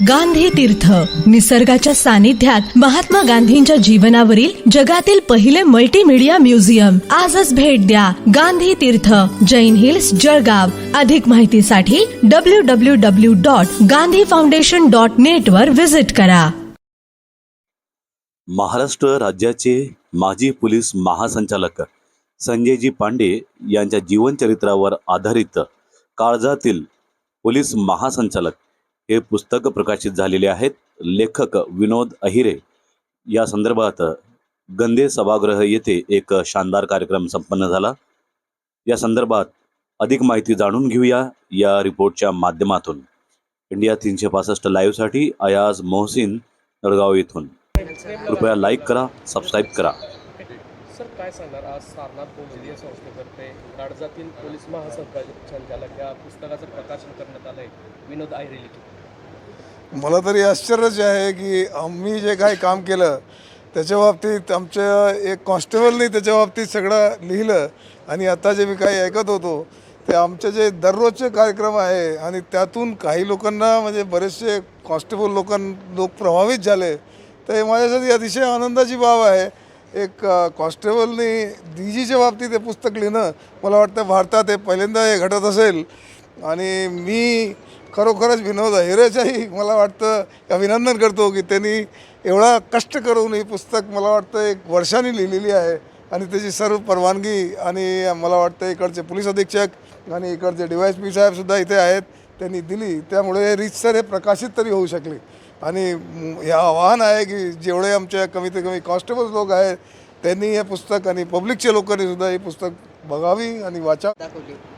गांधी तीर्थ. निसर्गाच्या सानिध्यात महात्मा गांधींच्या जीवनावरील जगातील पहिले मल्टीमीडिया म्युझियम आजच भेट द्या गांधी तीर्थ. जैन हिल्स जळगाव. अधिक माहितीसाठी W W W dot Gandhi foundation dot net वर व्हिजिट करा. महाराष्ट्र राज्याचे माजी पोलीस महासंचालक संजयजी पांडे यांच्या जीवनचरित्रावर आधारित काळजातील पोलीस महासंचालक हे पुस्तक प्रकाशित झालेले आहेत. लेखक विनोद अहिरे. या संदर्भात गंधे सभागृह येथे एक शानदार कार्यक्रम संपन्न झाला. या संदर्भात अधिक माहिती जाणून घेऊया या रिपोर्टच्या माध्यमातून. इंडिया तीनशे पासष्ट लाईव्हसाठी अयाज मोहसिन नळगाव येथून. कृपया लाईक करा सबस्क्राईब करा. सर काय सांगणार? आज सारनाथ बहुजलीय संस्थेतर्फे राडजातील पोलीस महासंचालक या पुस्तकाचं प्रकाशन करण्यात आलं आहे विनोद आहिरे लिखित. मला तरी आश्चर्यच आहे की आम्ही जे काही काम केलं त्याच्या बाबतीत आमच्या एक कॉन्स्टेबलनी त्याच्या बाबतीत सगळं लिहिलं आणि आता जे मी काही ऐकत होतो ते आमचे जे दररोजचे कार्यक्रम आहे आणि त्यातून काही लोकांना म्हणजे बरेचसे कॉन्स्टेबल लोकां लोक प्रभावित झाले तर हे माझ्यासाठी अतिशय आनंदाची बाब आहे. एक अ, कॉन्स्टेबलनी डीजीच्या बाबतीत हे पुस्तक लिहिणं मला वाटतं भारतात हे पहिल्यांदा हे घडत असेल. आणि मी खरोखरच विनोद अहिरेच्याही मला वाटतं अभिनंदन करतो की त्यांनी एवढा कष्ट करून ही पुस्तक मला वाटतं एक वर्षाने लिहिलेली आहे. आणि त्याची सर्व परवानगी आणि मला वाटतं इकडचे पोलीस अधीक्षक आणि इकडचे डी वाय एस पी साहेबसुद्धा इथे आहेत त्यांनी दिली. त्यामुळे रीतसर हे प्रकाशित तरी होऊ शकले. आणि हे आव्हान आहे की जेवढे आमच्या कमीत कमी कॉन्स्टेबल लोक आहेत त्यांनी हे पुस्तक आणि पब्लिकच्या लोकांनी सुद्धा हे पुस्तक बघावी आणि वाचा.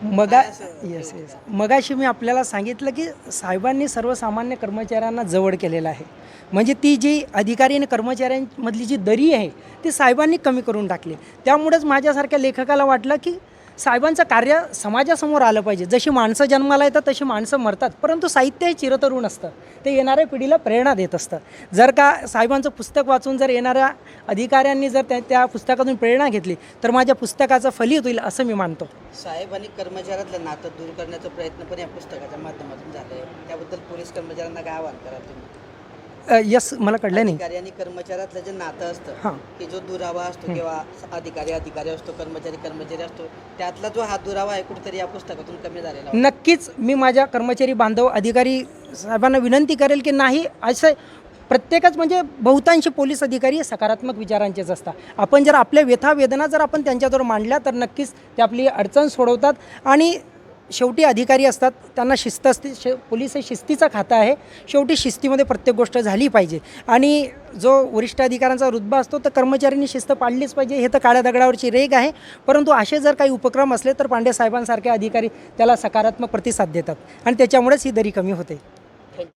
मगा येस येस मगाशी मी आपल्याला सांगितलं की साहेबांनी सर्वसामान्य कर्मचाऱ्यांना जवळ केलेलं आहे. म्हणजे ती जी अधिकारी आणि कर्मचाऱ्यांमधली जी दरी आहे ती साहेबांनी कमी करून टाकली. त्यामुळेच माझ्यासारख्या लेखकाला वाटलं की साहेबांचं कार्य समाजासमोर आलं पाहिजे. जशी माणसं जन्माला येतात तशी माणसं मरतात. परंतु साहित्य हे चिरतरुण असतं. ते येणाऱ्या पिढीला प्रेरणा देत असतं. जर का साहेबांचं पुस्तक वाचून जर येणाऱ्या अधिकाऱ्यांनी जर त्या त्या पुस्तकातून प्रेरणा घेतली तर माझ्या पुस्तकाचं फलित होईल असं मी मानतो. साहेब आणि कर्मचाऱ्यातलं नातं दूर करण्याचा प्रयत्न पण या पुस्तकाच्या माध्यमातून झाला आहे त्याबद्दल पोलीस कर्मचाऱ्यांना काय आवाहन करा तुम्ही? यस मला कळलं नाही. अधिकारी आणि कर्मचाऱ्यातलं जे नातं असतं हां. की जो दुरावा असतो किंवा अधिकारी अधिकारी असतो कर्मचारी कर्मचारी असतो त्यातला जो हा दुरावा आहे कुठेतरी या पुस्तकातून कमी झालेला. नक्कीच मी माझ्या कर्मचारी बांधव अधिकारी साहेबांना विनंती करेल की नाही असं प्रत्येकच म्हणजे बहुतांशी पोलीस अधिकारी हे सकारात्मक विचारांचेच असतात. आपण जर आपल्या व्यथा वेदना जर आपण त्यांच्याजवळ मांडल्या तर नक्कीच ते आपली अडचण सोडवतात. आणि शेवटी अधिकारी असतात त्यांना शिस्त असते शे पोलीस हे शिस्तीचा खातं आहे. शेवटी शिस्तीमध्ये प्रत्येक गोष्ट झाली पाहिजे. आणि जो वरिष्ठ अधिकाऱ्यांचा रुतबा असतो तर कर्मचाऱ्यांनी शिस्त पाळलीच पाहिजे. हे तर काळ्या दगडावरची रेग आहे. परंतु असे जर काही उपक्रम असले तर पांडे साहेबांसारखे अधिकारी त्याला सकारात्मक प्रतिसाद देतात. आणि त्याच्यामुळेच ही दरी कमी होते.